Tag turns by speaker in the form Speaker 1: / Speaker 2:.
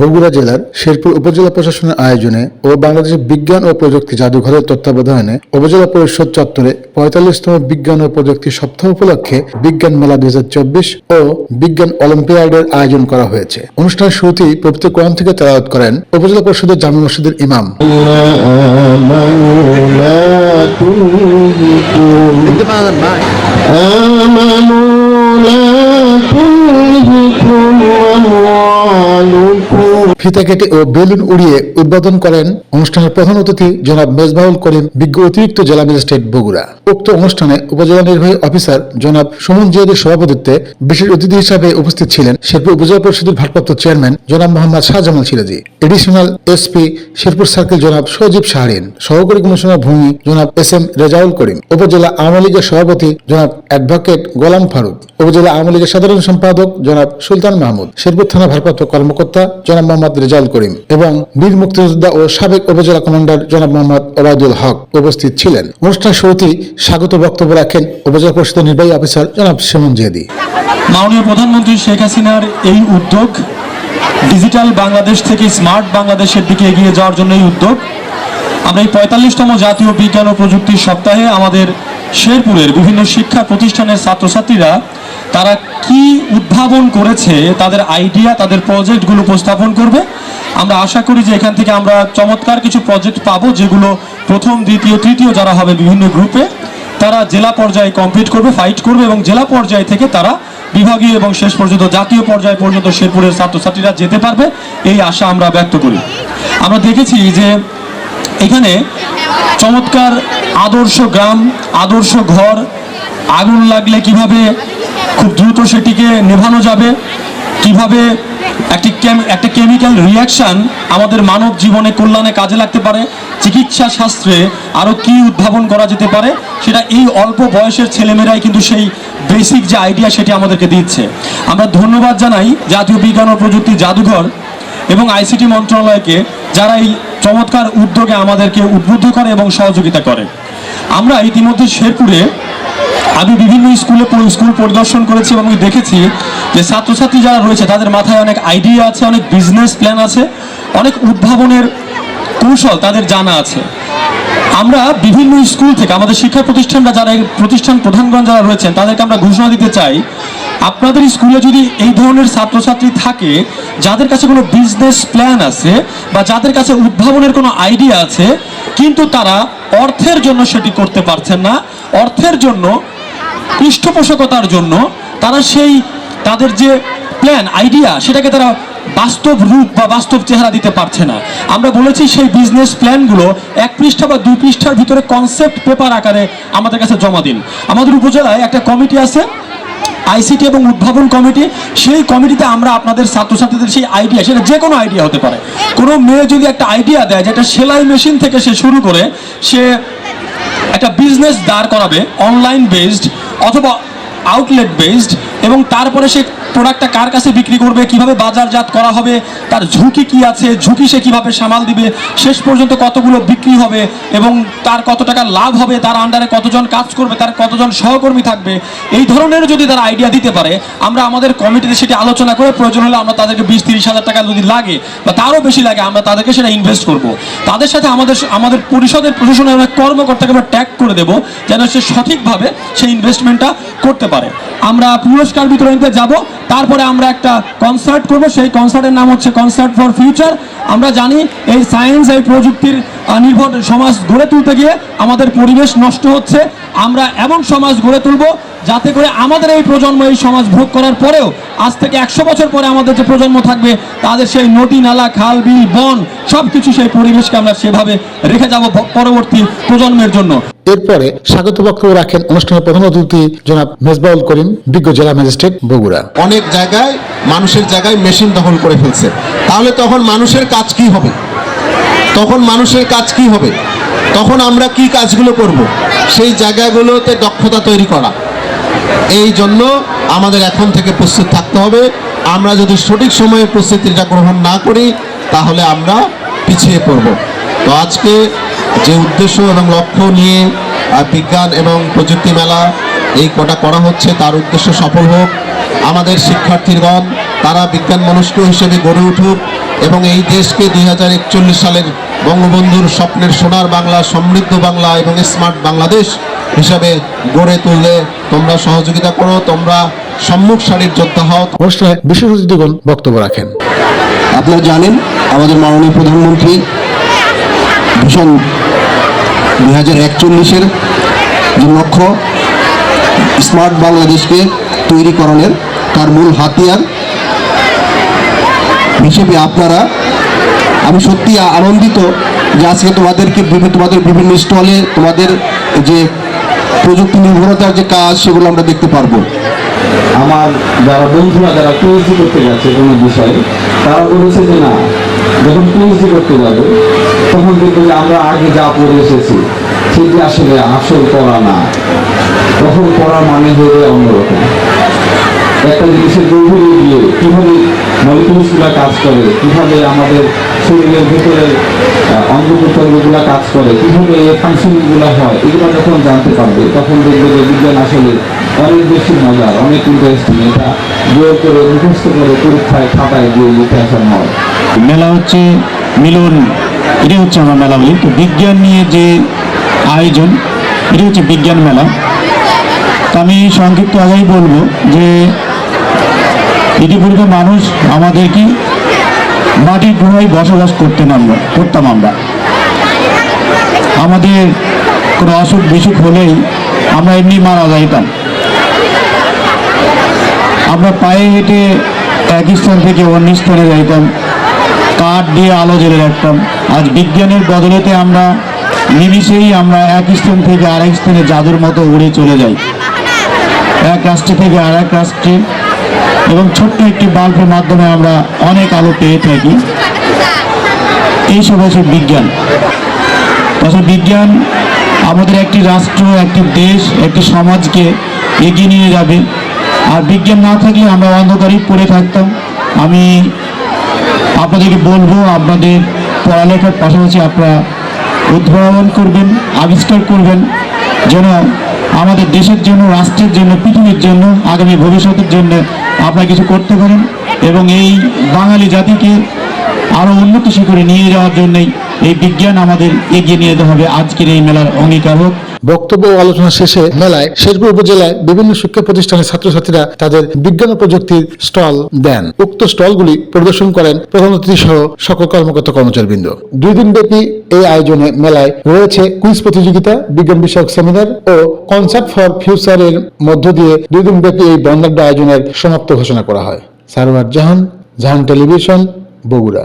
Speaker 1: বগুড়া জেলার শেরপুর উপজেলা প্রশাসনের আয়োজনে ও বাংলাদেশ বিজ্ঞান ও প্রযুক্তি জাদুঘরের তত্ত্বাবধানে উপজেলা পরিষদ চত্বরে পঁয়তাল্লিশতম বিজ্ঞান ও প্রযুক্তি সপ্তাহ উপলক্ষে বিজ্ঞান মেলা দুই ও বিজ্ঞান অলিম্পিয়াডের আয়োজন করা হয়েছে অনুষ্ঠানের শুরুতেই প্রভৃতি কোরআন থেকে তেলাওয়াত করেন উপজেলা পরিষদের জামি মসজিদের ইমাম
Speaker 2: آمنوا
Speaker 1: ফিতা কেটে ও বেলুন উড়িয়ে উদ্বোধন করেন অনুষ্ঠানের প্রধান অতিথি জনাব মেজবাহুল করিম বিজ্ঞ অতিরিক্ত জেলা ম্যাজিস্ট্রেট বগুড়া উক্ত অনুষ্ঠানে উপজেলা নির্বাহী অফিসার জনাব সুমন জিয়াদের সভাপতিত্বে বিশেষ অতিথি হিসাবে উপস্থিত ছিলেন শেরপুর উপজেলা পরিষদের ভারপ্রাপ্ত চেয়ারম্যান জনাব Mohammad Shahjamal Siraji additional SP Sherpur circle জনাব সজীব শাহরিন সহকারী কমিশনার ভূমি জনাব এস এম রেজাউল করিম উপজেলা আওয়ামী লীগের সভাপতি জনাব অ্যাডভোকেট গোলাম ফারুক উপজেলা আওয়ামী লীগের সাধারণ সম্পাদক জনাব সুলতান মাহমুদ শেরপুর থানা ভারপ্রাপ্ত কর্মকর্তা জনাব জনাব মোহাম্মদ রেজাউল করিম এবং বীর মুক্তিযোদ্ধা ও সাবেক উপজেলা কমান্ডার জনাব মোহাম্মদ ওবায়দুল হক উপস্থিত ছিলেন অনুষ্ঠান শুরুতেই স্বাগত বক্তব্য রাখেন উপজেলা পরিষদের নির্বাহী অফিসার জনাব সেমন জেদি
Speaker 3: মাননীয় প্রধানমন্ত্রী শেখ হাসিনার এই উদ্যোগ ডিজিটাল বাংলাদেশ থেকে স্মার্ট বাংলাদেশের দিকে এগিয়ে যাওয়ার জন্য এই উদ্যোগ আমরা এই পঁয়তাল্লিশতম জাতীয় বিজ্ঞান ও প্রযুক্তি সপ্তাহে আমাদের শেরপুরের বিভিন্ন শিক্ষা প্রতিষ্ঠানের ছাত্রছাত্রীরা তারা কি উদ্ভাবন করেছে তাদের আইডিয়া তাদের প্রজেক্টগুলো উপস্থাপন করবে আমরা আশা করি যে এখান থেকে আমরা চমৎকার কিছু প্রজেক্ট পাবো যেগুলো প্রথম দ্বিতীয় তৃতীয় যারা হবে বিভিন্ন গ্রুপে তারা জেলা পর্যায়ে কমপ্লিট করবে ফাইট করবে এবং জেলা পর্যায় থেকে তারা বিভাগীয় এবং শেষ পর্যন্ত জাতীয় পর্যায় পর্যন্ত শেরপুরের ছাত্রছাত্রীরা যেতে পারবে এই আশা আমরা ব্যক্ত করি আমরা দেখেছি যে এখানে চমৎকার আদর্শ গ্রাম আদর্শ ঘর আগুন লাগলে কিভাবে খুব দ্রুত সেটিকে নেভানো যাবে কিভাবে একটি একটা কেমিক্যাল রিয়াকশান আমাদের মানব জীবনে কল্যাণে কাজে লাগতে পারে চিকিৎসা শাস্ত্রে আরও কি উদ্ভাবন করা যেতে পারে সেটা এই অল্প বয়সের ছেলেমেয়েরাই কিন্তু সেই বেসিক যে আইডিয়া সেটি আমাদেরকে দিচ্ছে আমরা ধন্যবাদ জানাই জাতীয় বিজ্ঞান ও প্রযুক্তি জাদুঘর এবং আইসিটি মন্ত্রণালয়কে যারা এই চমৎকার উদ্যোগে আমাদেরকে উদ্বুদ্ধ করে এবং সহযোগিতা করে আমরা ইতিমধ্যে শেরপুরে আমি বিভিন্ন স্কুলে স্কুল পরিদর্শন করেছি এবং দেখেছি যে ছাত্রছাত্রী যারা রয়েছে তাদের মাথায় অনেক আইডিয়া আছে অনেক বিজনেস প্ল্যান আছে অনেক উদ্ভাবনের কৌশল তাদের জানা আছে আমরা বিভিন্ন স্কুল থেকে আমাদের শিক্ষা প্রতিষ্ঠানরা যারা প্রতিষ্ঠান প্রধানগণ যারা রয়েছেন তাদেরকে আমরা ঘোষণা দিতে চাই আপনাদের স্কুলে যদি এই ধরনের ছাত্রছাত্রী থাকে যাদের কাছে কোনো বিজনেস প্ল্যান আছে বা যাদের কাছে উদ্ভাবনের কোনো আইডিয়া আছে কিন্তু তারা অর্থের জন্য সেটি করতে পারছেন না অর্থের জন্য পৃষ্ঠপোষকতার জন্য তারা সেই তাদের যে প্ল্যান আইডিয়া সেটাকে তারা বাস্তব রূপ বা বাস্তব চেহারা দিতে পারছে না আমরা বলেছি সেই বিজনেস প্ল্যানগুলো এক পৃষ্ঠা বা দুই পৃষ্ঠার ভিতরে কনসেপ্ট পেপার আকারে আমাদের কাছে জমা দিন আমাদের উপজেলায় একটা কমিটি আছে আইসিটি এবং উদ্ভাবন কমিটি সেই কমিটিতে আমরা আপনাদের ছাত্রছাত্রীদের সেই আইডিয়া সেটা যে কোনো আইডিয়া হতে পারে কোনো মেয়ে যদি একটা আইডিয়া দেয় যেটা সেলাই মেশিন থেকে সে শুরু করে সে একটা বিজনেস দাঁড় করাবে অনলাইন বেসড অথবা আউটলেট বেসড এবং তারপরে সে প্রোডাক্টটা কার কাছে বিক্রি করবে কিভাবে বাজারজাত করা হবে তার ঝুঁকি কি আছে ঝুঁকি সে কিভাবে সামাল দিবে শেষ পর্যন্ত কতগুলো বিক্রি হবে এবং তার কত টাকা লাভ হবে তার আন্ডারে কতজন কাজ করবে তার কতজন সহকর্মী থাকবে এই ধরনের যদি তারা আইডিয়া দিতে পারে আমরা আমাদের কমিটিতে সেটি আলোচনা করে প্রয়োজন হলে আমরা তাদেরকে বিশ তিরিশ হাজার টাকা যদি লাগে বা তারও বেশি লাগে আমরা তাদেরকে সেটা ইনভেস্ট করব তাদের সাথে আমাদের আমাদের পরিষদের প্রশাসনের অনেক কর্মকর্তাকে আমরা ট্যাগ করে দেবো যেন সে সঠিকভাবে সেই ইনভেস্টমেন্টটা করতে পারে আমরা পুরস্কার বিতরণীতে যাব তারপরে আমরা একটা কনসার্ট করব সেই কনসার্টের নাম হচ্ছে কনসার্ট ফর ফিউচার আমরা জানি এই সায়েন্স এই প্রযুক্তির নির্ভর সমাজ গড়ে তুলতে গিয়ে আমাদের পরিবেশ নষ্ট হচ্ছে আমরা এমন সমাজ গড়ে তুলব যাতে করে আমাদের এই প্রজন্ম এই সমাজ ভোগ করার পরেও আজ থেকে একশো বছর পরে আমাদের যে প্রজন্ম থাকবে তাদের সেই নদী নালা খাল বিল বন সব কিছু সেই পরিবেশকে আমরা সেভাবে রেখে যাব পরবর্তী প্রজন্মের জন্য
Speaker 1: এরপরে স্বাগত বক্তব্য রাখেন অনুষ্ঠানের প্রধান অতিথি জনাব মেজবাউল করিম বিজ্ঞ জেলা ম্যাজিস্ট্রেট বগুড়া
Speaker 4: অনেক জায়গায় মানুষের জায়গায় মেশিন দখল করে ফেলছে তাহলে তখন মানুষের কাজ কি হবে তখন মানুষের কাজ কি হবে তখন আমরা কি কাজগুলো করব সেই জায়গাগুলোতে দক্ষতা তৈরি করা এই জন্য আমাদের এখন থেকে প্রস্তুত থাকতে হবে আমরা যদি সঠিক সময়ে প্রস্তুতিটা গ্রহণ না করি তাহলে আমরা পিছিয়ে পড়ব তো আজকে যে উদ্দেশ্য এবং লক্ষ্য নিয়ে বিজ্ঞান এবং প্রযুক্তি মেলা এই কটা করা হচ্ছে তার উদ্দেশ্য সফল হোক আমাদের শিক্ষার্থীগণ তারা বিজ্ঞান মনস্ক হিসেবে গড়ে উঠুক এবং এই দেশকে দুই সালের বঙ্গবন্ধুর স্বপ্নের সোনার বাংলা সমৃদ্ধ বাংলা এবং স্মার্ট বাংলাদেশ হিসাবে গড়ে তুললে তোমরা সহযোগিতা করো তোমরা সম্মুখ সারির যোদ্ধা হও
Speaker 1: অনুষ্ঠানে বিশেষ অতিথিগণ বক্তব্য রাখেন
Speaker 5: আপনারা জানেন আমাদের মাননীয় প্রধানমন্ত্রী ভীষণ দুই হাজার একচল্লিশের যে লক্ষ্য স্মার্ট বাংলাদেশকে তৈরি তার মূল হাতিয়ার হিসেবে আপনারা আমি সত্যি আনন্দিত যে আজকে তোমাদেরকে তোমাদের বিভিন্ন স্টলে তোমাদের যে প্রযুক্তি নির্ভরতার যে কাজ সেগুলো আমরা দেখতে পারবো
Speaker 6: আমার যারা বন্ধুরা যারা পিএইচডি করতে যাচ্ছে কোনো বিষয়ে তারা বলেছে যে না যখন পিএইচডি করতে যাবে তখন দেখবে যে আমরা আগে যা পড়ে এসেছি সেটি আসলে আসল পড়া না তখন পড়া মানে হয়ে যায় অন্যরকম একটা জিনিসের গভীরে গিয়ে কীভাবে মলিকুলসগুলো কাজ করে কীভাবে আমাদের শরীরের ভিতরে অঙ্গ প্রত্যঙ্গগুলো কাজ করে কীভাবে এই ফাংশনগুলো হয় এগুলো যখন জানতে পারবে তখন দেখবে যে বিজ্ঞান আসলে অনেক বেশি মজার অনেক ইন্টারেস্টিং এটা জোর করে মুখস্থ করে পরীক্ষায় খাতায় দিয়ে লিখে আসা হয়
Speaker 7: মেলা হচ্ছে মিলন এটি হচ্ছে আমরা মেলা বলি তো বিজ্ঞান নিয়ে যে আয়োজন এটি হচ্ছে বিজ্ঞান মেলা তো আমি সংক্ষিপ্ত আগেই বলবো যে ইতিপূর্বে মানুষ আমাদেরকে মাটির গুহায় বসবাস করতেন আমরা করতাম আমরা আমাদের কোনো অসুখ বিসুখ হলেই আমরা এমনি মারা যাইতাম আমরা পায়ে হেঁটে এক স্থান থেকে অন্য স্থানে যাইতাম কাঠ দিয়ে আলো জেলে রাখতাম আজ বিজ্ঞানের বদলেতে আমরা নিমিশেই আমরা এক স্থান থেকে আরেক স্থানে জাদুর মতো উড়ে চলে যাই এক রাষ্ট্রে থেকে আর এক রাষ্ট্রে এবং ছোট্ট একটি বাল্বের মাধ্যমে আমরা অনেক আলো পেয়ে থাকি এইসব হচ্ছে বিজ্ঞান তাছাড়া বিজ্ঞান আমাদের একটি রাষ্ট্র একটি দেশ একটি সমাজকে এগিয়ে নিয়ে যাবে আর বিজ্ঞান না থাকলে আমরা অন্ধকারই পড়ে থাকতাম আমি আপনাদেরকে বলবো আপনাদের পড়ালেখার পাশাপাশি আপনারা উদ্ভাবন করবেন আবিষ্কার করবেন যেন আমাদের দেশের জন্য রাষ্ট্রের জন্য পৃথিবীর জন্য আগামী ভবিষ্যতের জন্য আপনারা কিছু করতে পারেন এবং এই বাঙালি জাতিকে আরও উন্নত শিখরে নিয়ে যাওয়ার জন্যই এই বিজ্ঞান আমাদের এগিয়ে নিয়ে যেতে হবে আজকের এই মেলার অঙ্গীকার হোক
Speaker 1: বক্তব্য ও আলোচনা শেষে মেলায় শেরপুর উপজেলায় বিভিন্ন শিক্ষা প্রতিষ্ঠানের ছাত্রছাত্রীরা তাদের বিজ্ঞান ও প্রযুক্তির স্টল দেন উক্ত স্টলগুলি পরিদর্শন করেন প্রধান অতিথি সহ সকল কর্মকর্তা কর্মচারীবৃন্দ দুই দিন ব্যাপী এই আয়োজনে মেলায় রয়েছে কুইজ প্রতিযোগিতা বিজ্ঞান বিষয়ক সেমিনার ও কনসার্ট ফর ফিউচারের মধ্য দিয়ে দুই দিন ব্যাপী এই বন্দাড্ডা আয়োজনের সমাপ্ত ঘোষণা করা হয় সারোয়ার জাহান জাহান টেলিভিশন বগুড়া